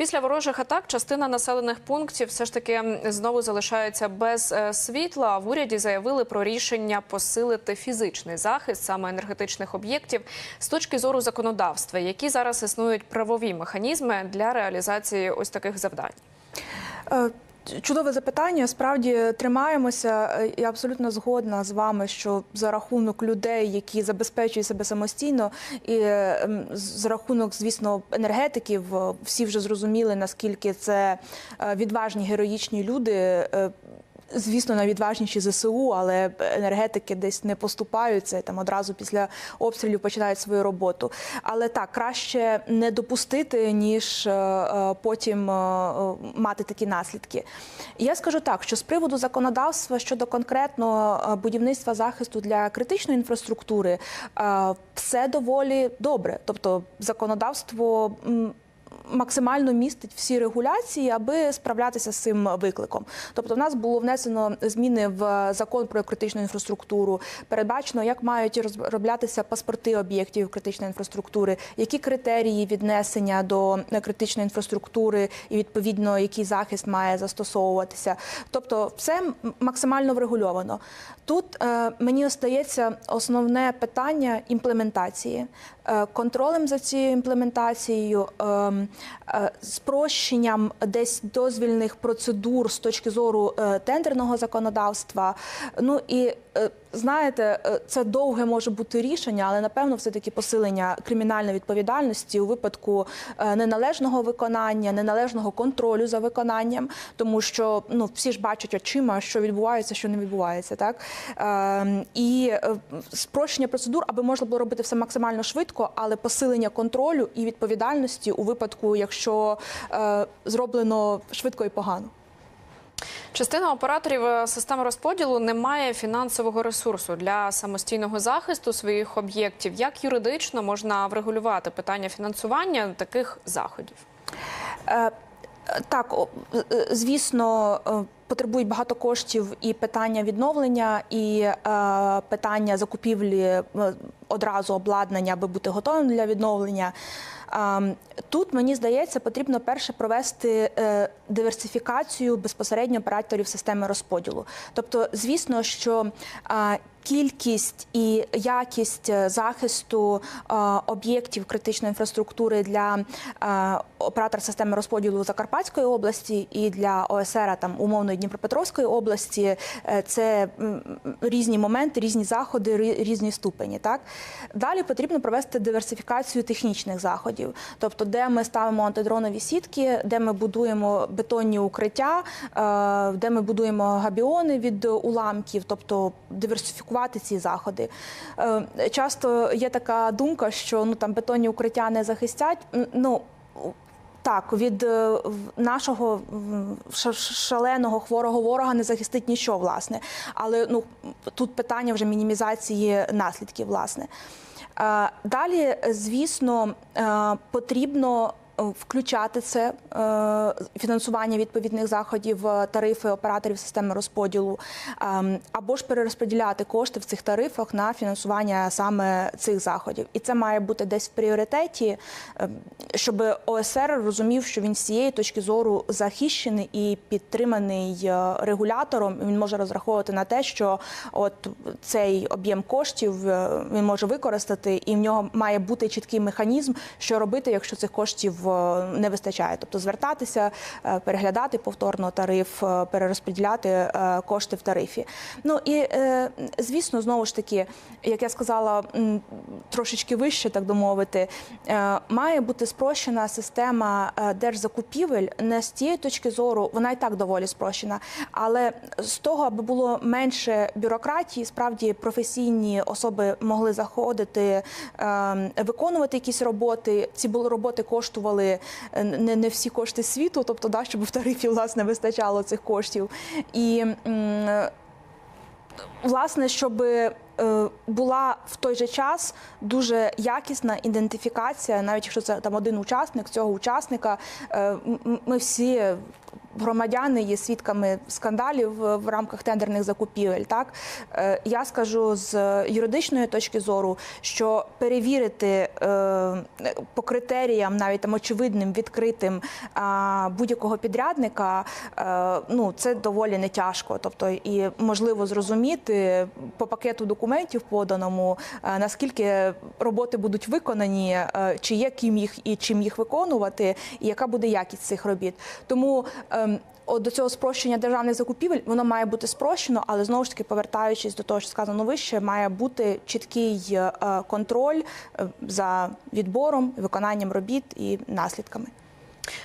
Після ворожих атак частина населених пунктів все ж таки знову залишається без е, світла. В уряді заявили про рішення посилити фізичний захист саме енергетичних об'єктів з точки зору законодавства, які зараз існують правові механізми для реалізації ось таких завдань. Чудове запитання. Справді тримаємося. Е, Я абсолютно згодна з вами, що за рахунок людей, які забезпечують себе самостійно, і е, за рахунок, звісно, енергетиків, е, всі вже зрозуміли, наскільки це відважні героїчні люди. Звісно, найвідважніші ЗСУ, але енергетики десь не поступаються там одразу після обстрілів починають свою роботу. Але так краще не допустити, ніж е, е, потім е, мати такі наслідки. Я скажу так, що з приводу законодавства щодо конкретно будівництва захисту для критичної інфраструктури все доволі добре. Тобто законодавство. Максимально містить всі регуляції, аби справлятися з цим викликом. Тобто, в нас було внесено зміни в закон про критичну інфраструктуру. Передбачено, як мають розроблятися паспорти об'єктів критичної інфраструктури, які критерії віднесення до критичної інфраструктури, і відповідно який захист має застосовуватися. Тобто, все максимально врегульовано. Тут е, мені остається основне питання імплементації. Е, Контролем за цією імплементацією, ем, е, спрощенням десь дозвільних процедур з точки зору е, тендерного законодавства. Ну і знаєте, е, це довге може бути рішення, але напевно все таки посилення кримінальної відповідальності у випадку е, неналежного виконання, неналежного контролю за виконанням, тому що ну всі ж бачать очима, що відбувається, що не відбувається, так Е, і е, спрощення процедур, аби можна було робити все максимально швидко, але посилення контролю і відповідальності у випадку, якщо зроблено швидко і погано. Частина операторів систем розподілу не має фінансового ресурсу для самостійного захисту своїх об'єктів. Як юридично можна врегулювати питання фінансування таких заходів? Е, Так, е, звісно, е, потребують багато коштів і питання відновлення, і е, питання закупівлі е, одразу обладнання, аби бути готовим для відновлення. Ем, Тут мені здається, потрібно перше провести е, диверсифікацію безпосередньо операторів системи розподілу. Тобто, звісно, що е, кількість і якість захисту об'єктів критичної інфраструктури для оператора системи розподілу Закарпатської області і для ОСР там умовної Дніпропетровської області е, це різні моменти, різні заходи, різні ступені. Так далі потрібно провести диверсифікацію технічних заходів, тобто, де ми ставимо антидронові сітки, де ми будуємо бетонні укриття, е, де ми будуємо габіони від уламків, тобто диверсифікувати ці заходи. Е, Часто є така думка, що ну там бетонні укриття не захистять. Ну так, від е, нашого шаленого хворого ворога не захистить нічого, власне. Але ну тут питання вже мінімізації наслідків, власне. Е, Далі, звісно, е, потрібно включати це е, фінансування відповідних заходів, в тарифи операторів системи розподілу, ем, або ж перерозподіляти кошти в цих тарифах на фінансування саме цих заходів. І це має бути десь в пріоритеті, ем, щоб ОСР розумів, що він з цієї точки зору захищений і підтриманий е, регулятором. Він може розраховувати на те, що от цей об'єм коштів е, він може використати, і в нього має бути чіткий механізм, що робити, якщо цих коштів е, не вистачає. Тобто звертатися, е, переглядати повторно тариф, е, перерозподіляти е, кошти в тарифі. Ну і е, звісно, знову ж таки, як я сказала, трошечки вище, так би мовити, е, має бути спрощена система е, держзакупівель не з тієї точки зору, вона і так доволі спрощена, але з того, аби було менше бюрократії, справді професійні особи могли заходити, е, виконувати якісь роботи. Ці були роботи коштували е, не, не всі кошти світу, тобто да, щоб в тарифі власне вистачало цих коштів. І власне, щоб е, була в той же час дуже якісна ідентифікація, навіть якщо це там один учасник цього учасника, е, ми всі громадяни є свідками скандалів в в рамках тендерних закупівель. Так Е, я скажу з юридичної точки зору, що перевірити е, по критеріям, навіть там очевидним, відкритим будь-якого підрядника, е, ну це доволі не тяжко. Тобто, і можливо зрозуміти по пакету документів поданому, е, наскільки роботи будуть виконані, е, чи є ким їх і чим їх виконувати, і яка буде якість цих робіт. Тому до цього спрощення державних закупівель воно має бути спрощено, але знову ж таки повертаючись до того, що сказано вище, має бути чіткий е, контроль е, за відбором, виконанням робіт і наслідками.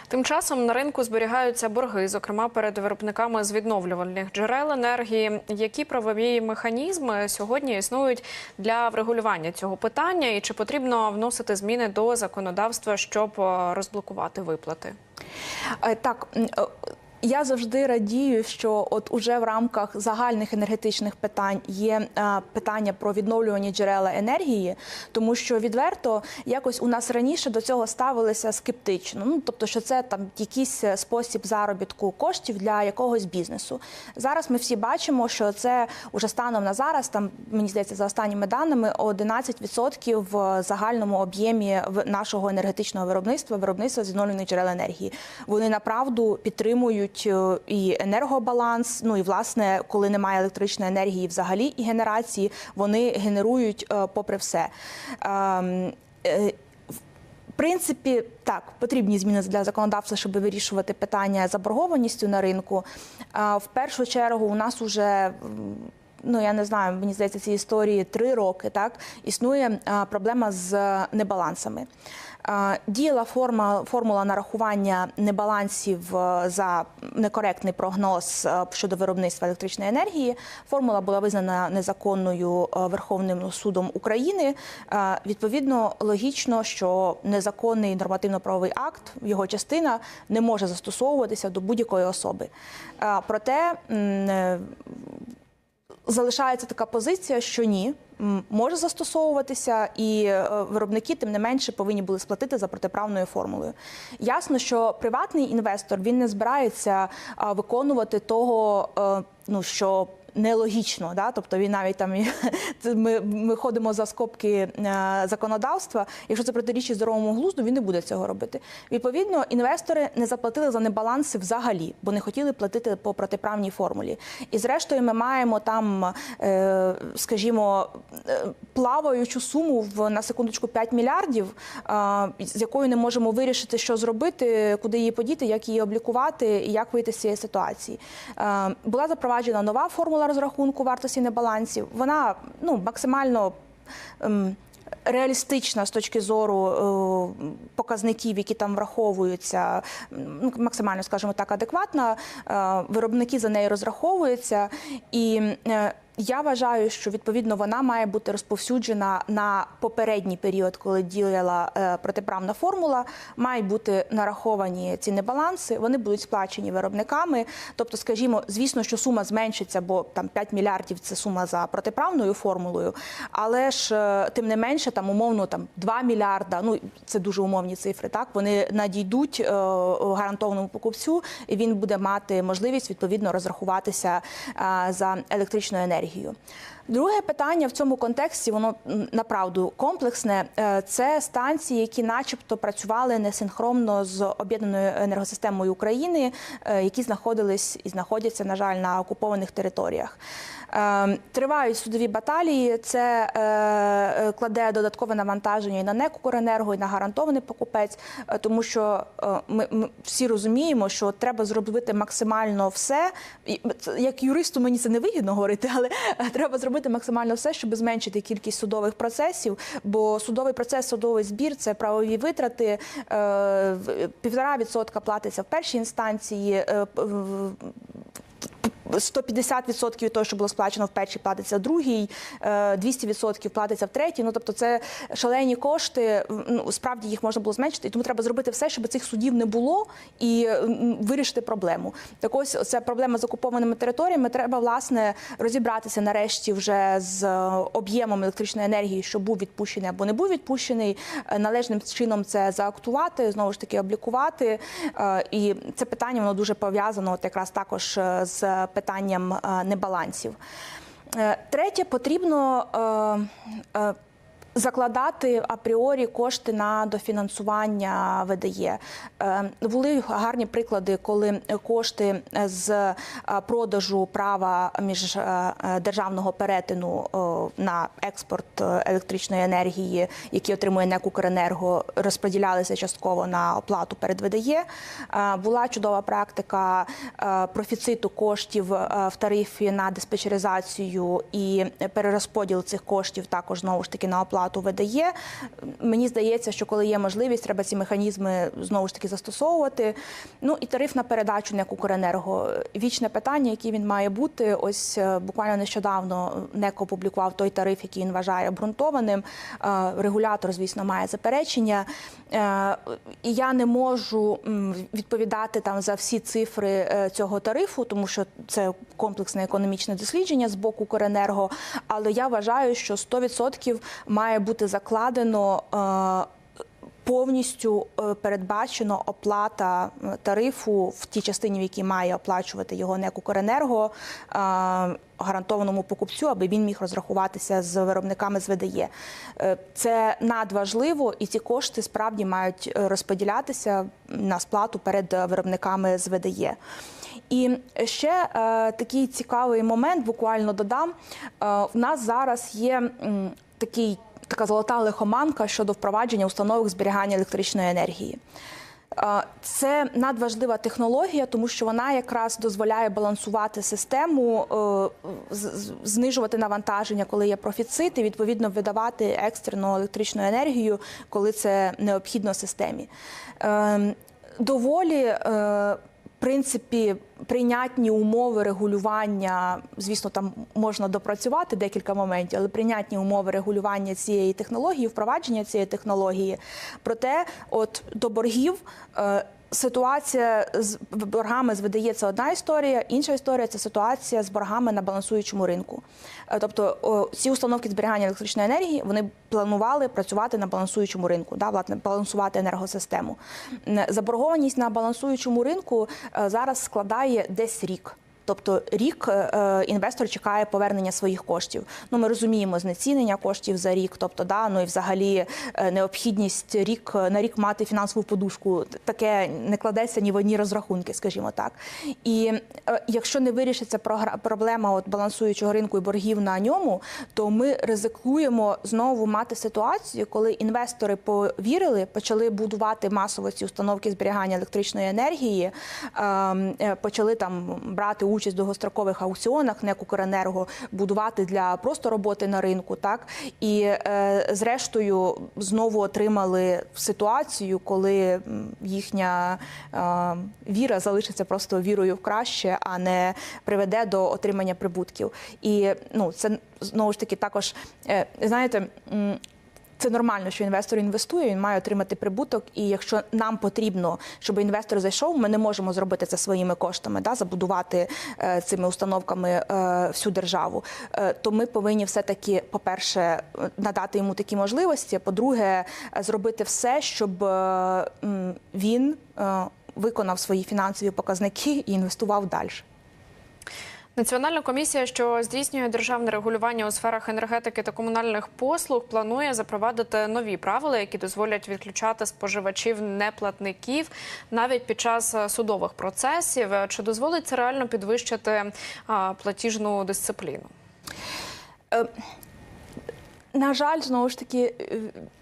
Тим часом на ринку зберігаються борги, зокрема перед виробниками з відновлювальних джерел енергії. Які правові механізми сьогодні існують для врегулювання цього питання, і чи потрібно вносити зміни до законодавства, щоб е, розблокувати виплати? Е, Так. Е, Я завжди радію, що от уже в рамках загальних енергетичних питань є е, питання про відновлювані джерела енергії, тому що відверто якось у нас раніше до цього ставилися скептично. Ну тобто, що це там якийсь е, спосіб заробітку коштів для якогось бізнесу. Зараз ми всі бачимо, що це уже станом на зараз, там мені здається, за останніми даними 11% в загальному об'ємі нашого енергетичного виробництва, виробництва з відновлюваних джерел енергії. Вони направду підтримують е, і енергобаланс. Ну і власне, коли немає електричної енергії, взагалі і генерації, вони генерують е, попри все. Ем, е, в принципі, так, потрібні зміни для законодавства, щоб вирішувати питання заборгованістю на ринку. В першу чергу у нас уже. Ну, я не знаю, мені здається, ці історії три роки. Так існує проблема з небалансами. Діяла форма формула нарахування небалансів е, за некоректний прогноз е, щодо виробництва електричної енергії. Формула була визнана незаконною е, Верховним судом України. Відповідно, логічно, що незаконний нормативно-правовий акт, його частина, не може застосовуватися до будь-якої особи. Проте залишається така позиція, що ні. Може застосовуватися, і е, виробники тим не менше повинні були сплатити за протиправною формулою. Ясно, що приватний інвестор він не збирається виконувати того, е, ну що нелогічно, да? тобто він навіть там ми, ми ходимо за скобки е, законодавства. Якщо це протирічить здоровому глузду, він не буде цього робити. Відповідно, інвестори не заплатили за небаланси взагалі, бо не хотіли платити по протиправній формулі. І зрештою, ми маємо там, е, скажімо, е, плаваючу суму в на секундочку 5 мільярдів, з якою не можемо вирішити, що зробити, куди її подіти, як її облікувати і як вийти з цієї ситуації. Була запроваджена нова формула розрахунку вартості небалансів. Вона ну максимально. ем, Реалістична з точки зору е, показників, які там враховуються, ну, максимально, скажімо так, адекватна. Е, виробники за нею розраховуються. І е, я вважаю, що відповідно вона має бути розповсюджена на попередній період, коли діяла е, протиправна формула. Мають бути нараховані ці небаланси, вони будуть сплачені виробниками. Тобто, скажімо, звісно, що сума зменшиться, бо там 5 мільярдів це сума за протиправною формулою, але ж е, тим не менше, там умовно там 2 мільярда. Ну це дуже умовні цифри. Так вони надійдуть е, гарантованому покупцю, і він буде мати можливість відповідно розрахуватися за електричною енергією. Друге питання в цьому контексті, воно направду комплексне. Е, Це станції, які, начебто, працювали несинхронно з об'єднаною енергосистемою України, е, які знаходились і знаходяться, на жаль, на окупованих територіях. Е, Тривають судові баталії. Це е, е, кладе додаткове навантаження і на НЕК «Укренерго», і на гарантований покупець, тому що ми, всі розуміємо, що треба зробити максимально все. Як юристу мені це не вигідно говорити, але треба зробити максимально все, щоб зменшити кількість судових процесів. Бо судовий процес, судовий збір це правові витрати. Півтора відсотка платиться в першій інстанції. Е, п- в- 150% від того, що було сплачено в першій, платиться в другій, е, 200% платиться в третій. Ну тобто, це шалені кошти. Ну справді їх можна було зменшити, і тому треба зробити все, щоб цих судів не було і вирішити проблему. Так ось це проблема з окупованими територіями. Треба власне розібратися нарешті вже з е, об'ємом електричної енергії, що був відпущений або не був відпущений, е, належним чином це заактувати, знову ж таки облікувати. Е, І це питання воно дуже пов'язано от якраз також е, з питанням е, небалансів. Е, Третє, потрібно е, закладати апріорі кошти на дофінансування ВДЄ. Е, Були гарні приклади, коли кошти з е, продажу права між е, державного перетину на експорт електричної енергії, які отримує НЕК «Укренерго», розподілялися частково на оплату перед. Е, Була чудова практика профіциту коштів в тарифі на диспетчеризацію і перерозподіл цих коштів також знову ж таки на оплату ВДЄ. Мені здається, що коли є можливість, треба ці механізми знову ж таки застосовувати. Ну і тариф на передачу НЕК «Укренерго» – вічне питання, який він має бути. Ось е, буквально нещодавно НЕК опублікував той тариф, який він вважає обґрунтованим. Е, Регулятор, звісно, має заперечення. Е, І я не можу відповідати там за всі цифри цього тарифу, тому що це комплексне економічне дослідження з боку «Укренерго», Але я вважаю, що 100% має бути закладено. е, Повністю е, передбачено оплата е, тарифу в тій частині, в якій має оплачувати його НЕК «Укренерго», е, гарантованому покупцю, аби він міг розрахуватися з виробниками з ВДЄ. Це надважливо, і ці кошти справді мають розподілятися на сплату перед виробниками з ВДЄ. І ще такий цікавий момент, буквально додам. В нас зараз є такий, така золота лихоманка щодо впровадження установок зберігання електричної енергії. Це надважлива технологія, тому що вона якраз дозволяє балансувати систему, е, знижувати навантаження, коли є профіцит, і відповідно видавати екстрену електричну енергію, коли це необхідно системі. Е, Доволі е, принципі прийнятні умови регулювання. Звісно, там можна допрацювати декілька моментів, але прийнятні умови регулювання цієї технології, впровадження цієї технології. Проте, от до боргів. Ситуація з боргами з ВДЄ – це одна історія. Інша історія це ситуація з боргами на балансуючому ринку. Е, Тобто о, ці установки зберігання електричної енергії вони планували працювати на балансуючому ринку, да, власне, балансувати енергосистему. Заборгованість на балансуючому ринку е, зараз складає десь рік. Тобто рік е, е, інвестор чекає повернення своїх коштів. Ну ми розуміємо знецінення коштів за рік, тобто да, ну і взагалі е, необхідність рік на рік мати фінансову подушку. Таке не кладеться ні в одні розрахунки, скажімо так. І якщо не вирішиться проблема от балансуючого ринку і боргів на ньому, то ми ризикуємо знову мати ситуацію, коли інвестори повірили, почали будувати масово ці установки зберігання електричної енергії, ем, почали там брати участь в довгострокових аукціонах, НЕК «Укренерго», будувати для просто роботи на ринку, так і е, зрештою знову отримали ситуацію, коли їхня е, віра залишиться просто вірою в краще, а не приведе до отримання прибутків. І ну це знову ж таки також е, знаєте. Це нормально, що інвестор інвестує, він має отримати прибуток. І якщо нам потрібно, щоб інвестор зайшов, ми не можемо зробити це своїми коштами, да, забудувати е, цими установками е, всю державу. Е, то ми повинні все-таки, по-перше, е, надати йому такі можливості. По-друге, е, зробити все, щоб е, він е, виконав свої фінансові показники і інвестував далі. Національна комісія, що здійснює державне регулювання у сферах енергетики та комунальних послуг, планує запровадити нові правила, які дозволять відключати споживачів неплатників навіть під час е, судових процесів. Чи дозволить це реально підвищити платіжну дисципліну? На жаль, знову ж таки, е,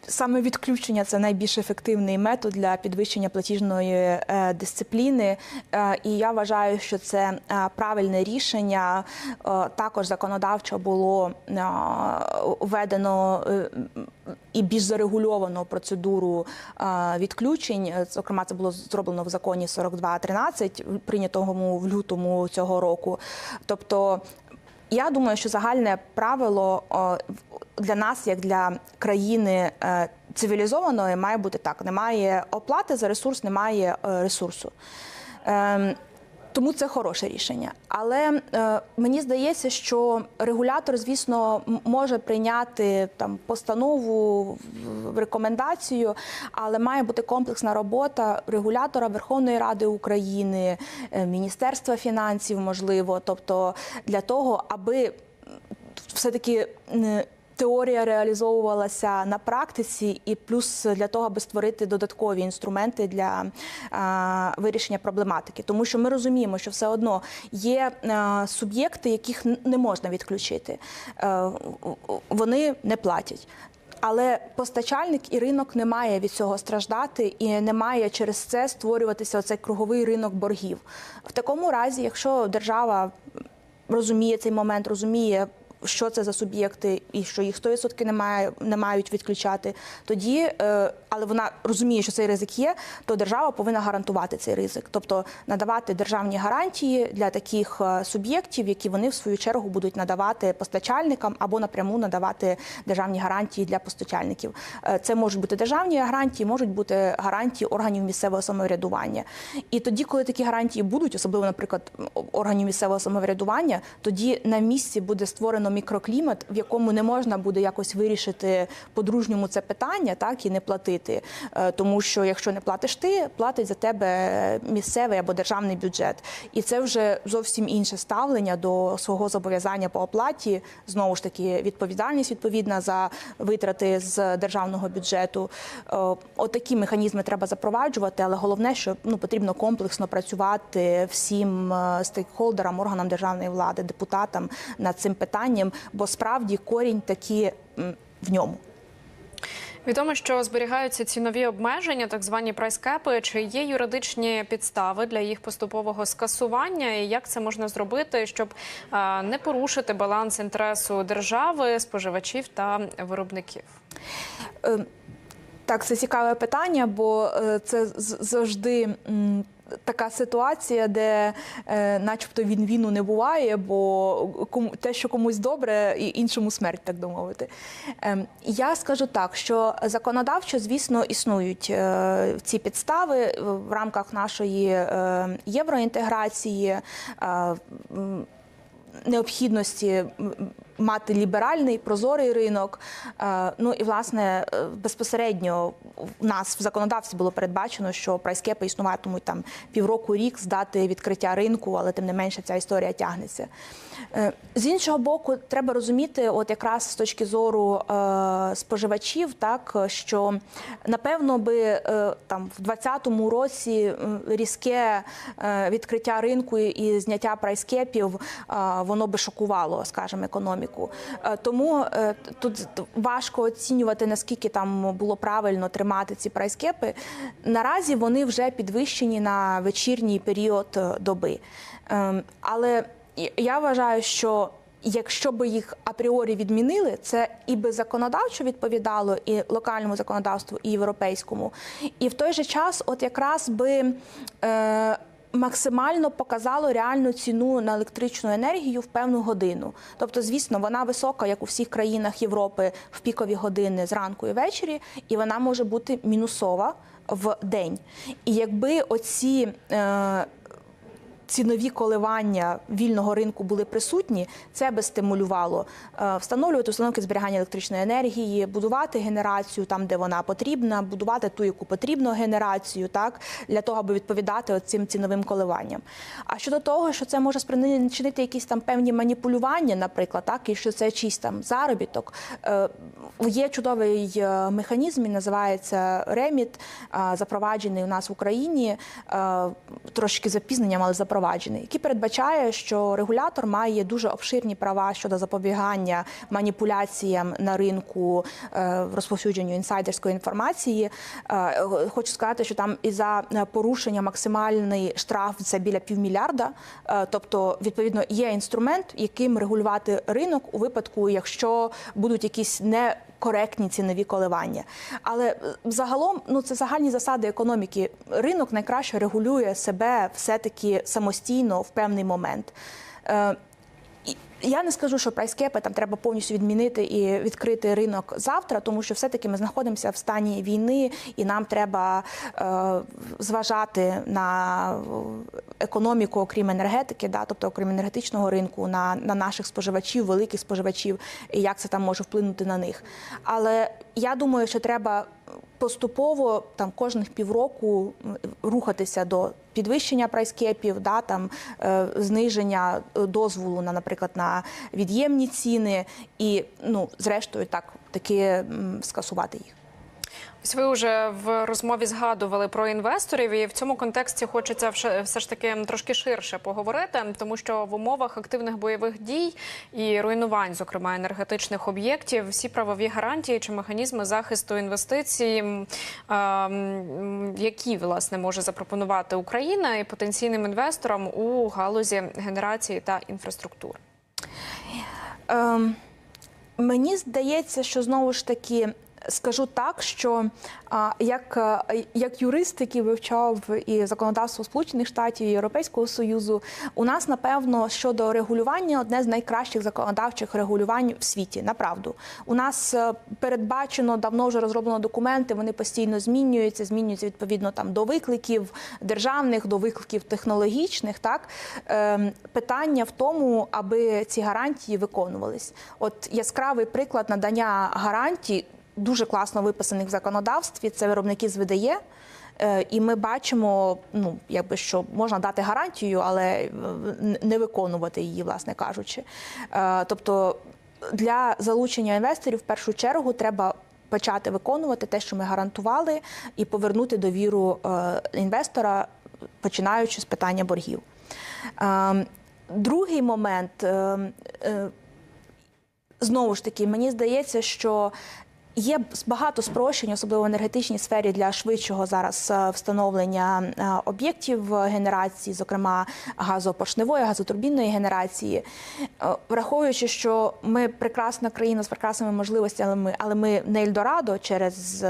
саме відключення це найбільш ефективний метод для підвищення платіжної е, дисципліни. Е, І я вважаю, що це правильне рішення. Також законодавчо було введено. і більш зарегульовану процедуру відключень. Зокрема, це було зроблено в законі 42.13, прийнятому в лютому цього року. Тобто, я думаю, що загальне правило для нас, як для країни е, цивілізованої, має бути так: немає оплати за ресурс, немає е, ресурсу. Тому це хороше рішення. Але е, мені здається, що регулятор, звісно, може прийняти там постанову, рекомендацію, але має бути комплексна робота регулятора Верховної Ради України, е, Міністерства фінансів, можливо, тобто для того, аби все-таки м, теорія реалізовувалася на практиці, і плюс для того, аби створити додаткові інструменти для а, вирішення проблематики. Тому що ми розуміємо, що все одно є а, суб'єкти, яких не можна відключити. Е, вони не платять. Але постачальник і ринок не має від цього страждати і не має через це створюватися оцей круговий ринок боргів. В такому разі, якщо держава розуміє цей момент, розуміє. Що це за суб'єкти, і що їх 100% не, має, не мають відключати, тоді, е, але вона розуміє, що цей ризик є, то держава повинна гарантувати цей ризик, тобто надавати державні гарантії для таких е, суб'єктів, які вони в свою чергу будуть надавати постачальникам або напряму надавати державні гарантії для постачальників. Е, Це можуть бути державні гарантії, можуть бути гарантії органів місцевого самоврядування. І тоді, коли такі гарантії будуть, особливо, наприклад, органів місцевого самоврядування, тоді на місці буде створено мікроклімат, в якому не можна буде якось вирішити по-дружньому це питання, так і не платити. Е, Тому що якщо не платиш ти, платить за тебе місцевий або державний бюджет. І це вже зовсім інше ставлення до свого зобов'язання по оплаті. Знову ж таки, відповідальність відповідна за витрати з державного бюджету. Е, Отакі механізми треба запроваджувати, але головне, що ну потрібно комплексно працювати всім е, стейкхолдерам, органам державної влади, депутатам над цим питанням, бо справді корінь такі в ньому. Відомо, що зберігаються цінові обмеження, так звані прайскепи. Чи є юридичні підстави для їх поступового скасування? І як це можна зробити, щоб е, не порушити баланс інтересу держави, споживачів та виробників? Е, Так, це цікаве питання, бо е, це завжди така ситуація, де е, начебто він війну не буває, бо кому те, що комусь добре, і іншому смерть, так би мовити. Ем, Я скажу так, що законодавчо, звісно, існують е, ці підстави в рамках нашої е, євроінтеграції. е, необхідності мати ліберальний прозорий ринок. Е, Ну і власне е, безпосередньо в нас в законодавстві було передбачено, що прайскепи існуватимуть там півроку рік з дати відкриття ринку, але тим не менше ця історія тягнеться. Е, З іншого боку, треба розуміти, от якраз з точки зору споживачів, так що напевно би там в 2020 році різке відкриття ринку і зняття прайскепів воно би шокувало, скажімо, економіку. Е, Тому е, тут важко оцінювати наскільки там було правильно тримати ці прайскепи. Наразі вони вже підвищені на вечірній період е, доби. Ем, Але я вважаю, що якщо би їх апріорі відмінили, це і би законодавчо відповідало і локальному законодавству, і європейському. І в той же час, от якраз би. Максимально показало реальну ціну на електричну енергію в певну годину. Тобто, звісно, вона висока, як у всіх країнах Європи, в пікові години зранку і ввечері, і вона може бути мінусова в день. І якби оці е, цінові коливання вільного ринку були присутні, це би стимулювало е, встановлювати установки зберігання електричної енергії, будувати генерацію там, де вона потрібна, будувати ту, яку потрібно генерацію, так для того, аби відповідати цим ціновим коливанням. А щодо того, що це може спричинити якісь там певні маніпулювання, наприклад, так і що це чийсь там заробіток. е, Є чудовий е, механізм, він називається реміт, запроваджений у нас в Україні трошки запізненням, але запроваджений, який передбачає, що регулятор має дуже обширні права щодо запобігання маніпуляціям на ринку е, розповсюдженню інсайдерської інформації. Е, Хочу сказати, що там і за порушення максимальний штраф це біля півмільярда. Е, Тобто, відповідно, є інструмент, яким регулювати ринок у випадку, якщо будуть якісь не коректні цінові коливання. Але е, загалом, ну це загальні засади економіки. Ринок найкраще регулює себе все-таки самостійно в певний момент. Я не скажу, що прайскепи там треба повністю відмінити і відкрити ринок завтра, тому що все-таки ми знаходимося в стані війни, і нам треба е, зважати на економіку, окрім енергетики, да, тобто окрім енергетичного ринку, на, на наших споживачів, великих споживачів, і як це там може вплинути на них. Але я думаю, що треба поступово там кожних півроку рухатися до підвищення прайскепів, да, там, е, зниження е, дозволу на, наприклад, на від'ємні ціни і, ну, зрештою, так, таки скасувати їх. Ось ви вже в розмові згадували про інвесторів, і в цьому контексті хочеться все ж таки трошки ширше поговорити, тому що в умовах активних бойових дій і руйнувань, зокрема енергетичних об'єктів, всі правові гарантії чи механізми захисту інвестицій, які власне може запропонувати Україна і потенційним інвесторам у галузі генерації та інфраструктури. Ем, мені здається, що знову ж таки. Скажу так, що як, е, як юрист, який вивчав і законодавство Сполучених Штатів і Європейського Союзу, у нас напевно щодо регулювання одне з найкращих законодавчих регулювань в світі. Направду, у нас е, передбачено давно вже розроблено документи. Вони постійно змінюються, змінюються відповідно там до викликів державних, до викликів технологічних. Так ем, питання в тому, аби ці гарантії виконувались. От яскравий приклад надання гарантій дуже класно виписаних в законодавстві. Це виробники з ВДЄ. Е, І ми бачимо, ну якби що можна дати гарантію, але е, не виконувати її, власне кажучи. Е, Тобто для залучення інвесторів в першу чергу треба почати виконувати те, що ми гарантували, і повернути довіру інвестора, починаючи з питання боргів. Другий момент. Знову ж таки, мені здається, що є багато спрощень, особливо в енергетичній сфері для швидшого зараз е, встановлення е, об'єктів генерації, зокрема газопоршневої, газотурбінної генерації. Е, Враховуючи, що ми прекрасна країна з прекрасними можливостями, але ми не Ельдорадо через.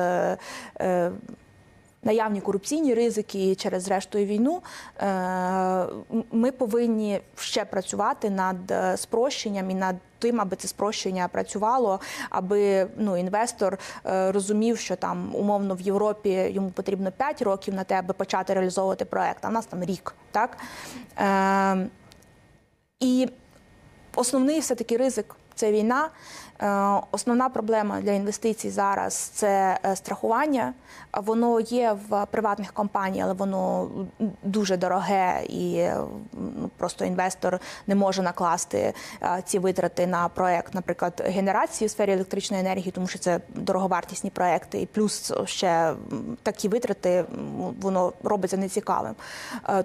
Наявні корупційні ризики через зрештою війну, е, ми повинні ще працювати над е, спрощенням і над тим, аби це спрощення працювало, аби ну, інвестор е, розумів, що там умовно в Європі йому потрібно 5 років на те, аби почати реалізовувати проект, а в нас там рік. Так? І основний все-таки ризик це війна. Е, Основна проблема для інвестицій зараз це е, страхування. Воно є в приватних компаній, але воно дуже дороге і ну, просто інвестор не може накласти е, ці витрати на проект, наприклад, генерації в сфері електричної енергії, тому що це дороговартісні проекти, і плюс ще такі витрати воно робиться нецікавим.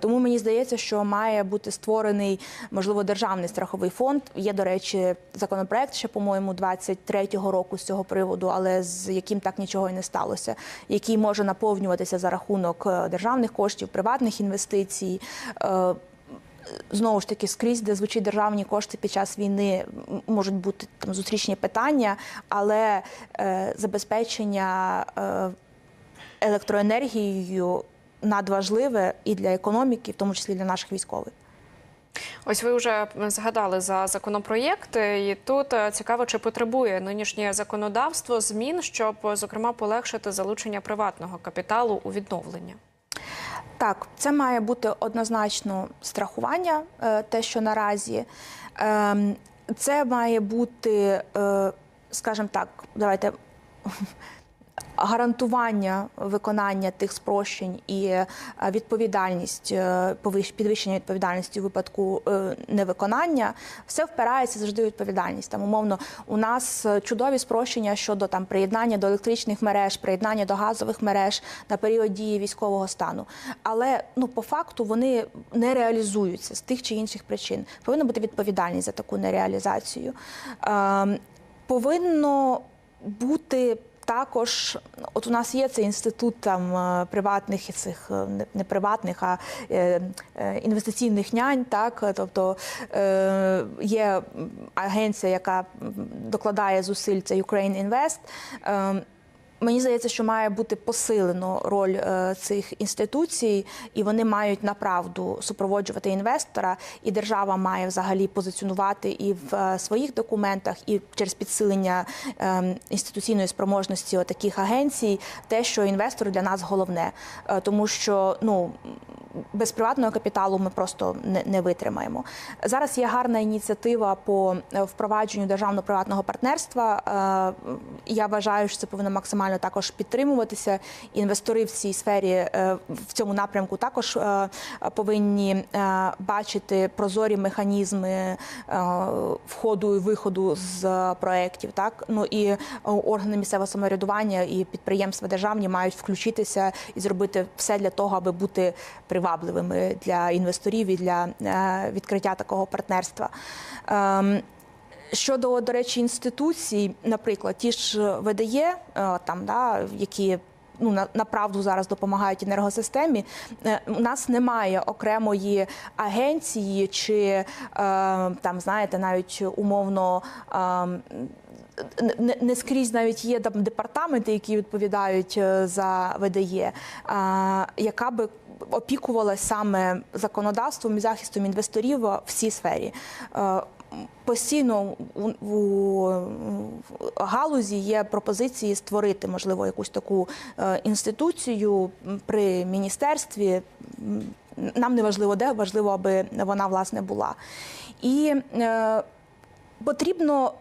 Тому мені здається, що має бути створений можливо державний страховий фонд. Є, до речі, законопроект ще, по-моєму, 23-го року з цього приводу, але з яким так нічого і не сталося, який може наповнюватися за рахунок е, державних коштів, приватних інвестицій. Е, Знову ж таки, скрізь, де звучить державні кошти під час війни, можуть бути там зустрічні питання, але е, забезпечення е, електроенергією надважливе і для економіки, в тому числі для наших військових. Ось ви вже згадали за законопроєкт, і тут е, цікаво, чи потребує нинішнє законодавство змін, щоб зокрема полегшити залучення приватного капіталу у відновлення. Так, це має бути однозначно страхування, е, те, що наразі. Ем, Це має бути, е, скажімо так, давайте. Гарантування виконання тих спрощень і е, відповідальність, е, підвищення відповідальності у випадку е, невиконання, все впирається завжди в відповідальність. Там умовно у нас чудові спрощення щодо там приєднання до електричних мереж, приєднання до газових мереж на період дії військового стану. Але ну по факту вони не реалізуються з тих чи інших причин. Повинна бути відповідальність за таку нереалізацію. Ем, повинно бути також, от у нас є цей інститут там е, приватних цих е, не, приватних, а е, інвестиційних нянь. Так, тобто є агенція, яка докладає зусиль, це Ukraine Invest. Мені здається, що має бути посилено роль е, цих інституцій, і вони мають направду супроводжувати інвестора, і держава має взагалі позиціонувати і в е, своїх документах, і через підсилення е, інституційної спроможності таких агенцій, те, що інвестор для нас головне, Е, тому що ну. Без приватного капіталу ми просто не, не витримаємо. Зараз є гарна ініціатива по е, впровадженню державно-приватного партнерства. Е, Я вважаю, що це повинно максимально також підтримуватися. Інвестори в цій сфері е, в цьому напрямку також повинні бачити прозорі механізми входу і виходу з проєктів. Так ну і органи місцевого самоврядування і підприємства державні мають включитися і зробити все для того, аби бути привабливими для інвесторів і для е, відкриття такого партнерства. Ем, Щодо, до речі, інституцій, наприклад, ті ж ВДЄ, е, там, да, які ну, на, зараз допомагають енергосистемі, е, у нас немає окремої агенції чи там, знаєте, навіть умовно. е, не, скрізь навіть є там департаменти, які відповідають за ВДЄ, яка би опікувалась саме законодавством і захистом інвесторів в цій сфері. Е, Постійно у, галузі є пропозиції створити, можливо, якусь таку е, інституцію при міністерстві. Нам не важливо де, важливо, аби вона власне була. І е, потрібно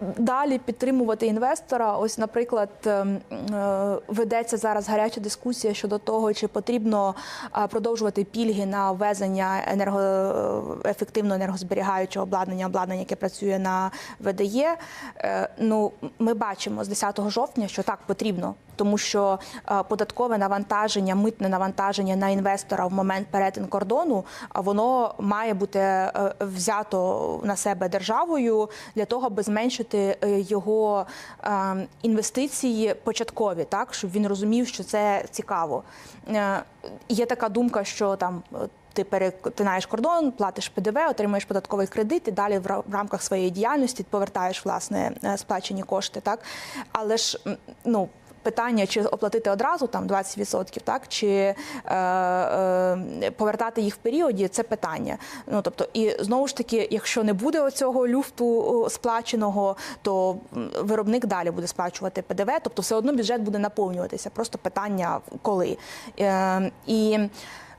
далі підтримувати інвестора. Ось, наприклад, ем, е, ведеться зараз гаряча дискусія щодо того, чи потрібно е, продовжувати пільги на ввезення енергоефективно енергозберігаючого обладнання, обладнання, яке працює на ВДЄ. Е, Ну, ми бачимо з 10 жовтня, що так потрібно. Тому що е, податкове навантаження, митне навантаження на інвестора в момент перетин кордону, воно має бути е, взято на себе державою для того, аби зменшити е, його інвестиції початкові, так щоб він розумів, що це цікаво. Є така думка, що там. Ти перетинаєш кордон, платиш ПДВ, отримуєш податковий кредит і далі в рамках своєї діяльності повертаєш власне сплачені кошти. Так, але ж ну. Питання, чи оплатити одразу там 20%, так чи е, е, повертати їх в періоді, це питання. Ну тобто, і знову ж таки, якщо не буде оцього люфту сплаченого, то виробник далі буде сплачувати ПДВ, тобто все одно бюджет буде наповнюватися. Просто питання коли. Е, і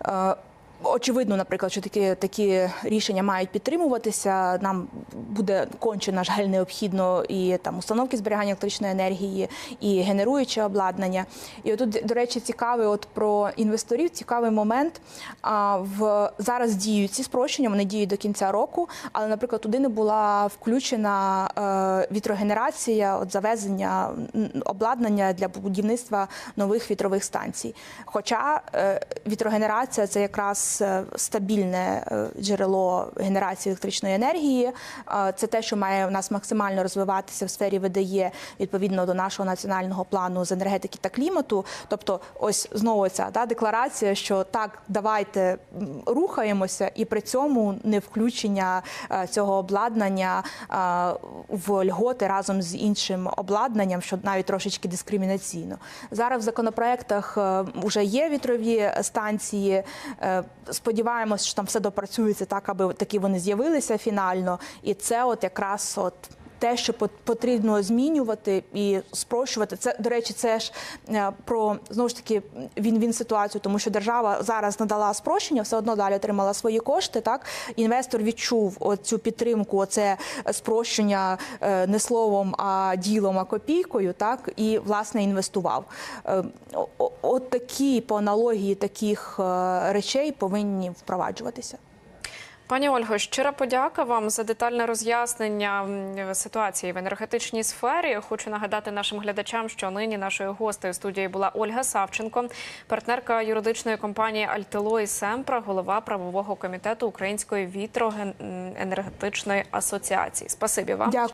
е, Очевидно, наприклад, що такі такі рішення мають підтримуватися. Нам буде конче, на жаль, необхідно і там установки зберігання електричної енергії, і генеруюче обладнання. І отут, до речі, цікавий от про інвесторів. Цікавий момент. А в зараз діють ці спрощення, вони діють до кінця року. Але, наприклад, туди не була включена е, вітрогенерація, от завезення обладнання для будівництва нових вітрових станцій. Хоча е, вітрогенерація це якраз е, стабільне е, джерело генерації електричної енергії. Е, Це те, що має у нас максимально розвиватися в сфері ВДЄ відповідно до нашого національного плану з енергетики та клімату. Тобто, ось знову ця да, декларація, що так, давайте рухаємося, і при цьому не включення цього обладнання в льготи разом з іншим обладнанням, що навіть трошечки дискримінаційно. Зараз в законопроектах вже є вітрові станції. Сподіваємось, що там все допрацюється так, аби такі вони з'явилися фінально. І це, от якраз от. Те, що пот- потрібно змінювати і спрощувати, це до речі, це ж е, про знову ж таки він-він ситуацію, тому що держава зараз надала спрощення, все одно далі отримала свої кошти. Так інвестор відчув цю підтримку, оце спрощення е, не словом, а ділом, а копійкою. Так і власне інвестував. Е, От такі по аналогії таких речей повинні впроваджуватися. Пані Ольго, щира подяка вам за детальне роз'яснення ситуації в енергетичній сфері. Хочу нагадати нашим глядачам, що нині нашою гостею студії була Ольга Савченко, партнерка юридичної компанії Альтело і Семпра, голова правового комітету Української вітроенергетичної асоціації. Спасибі вам. Дякую.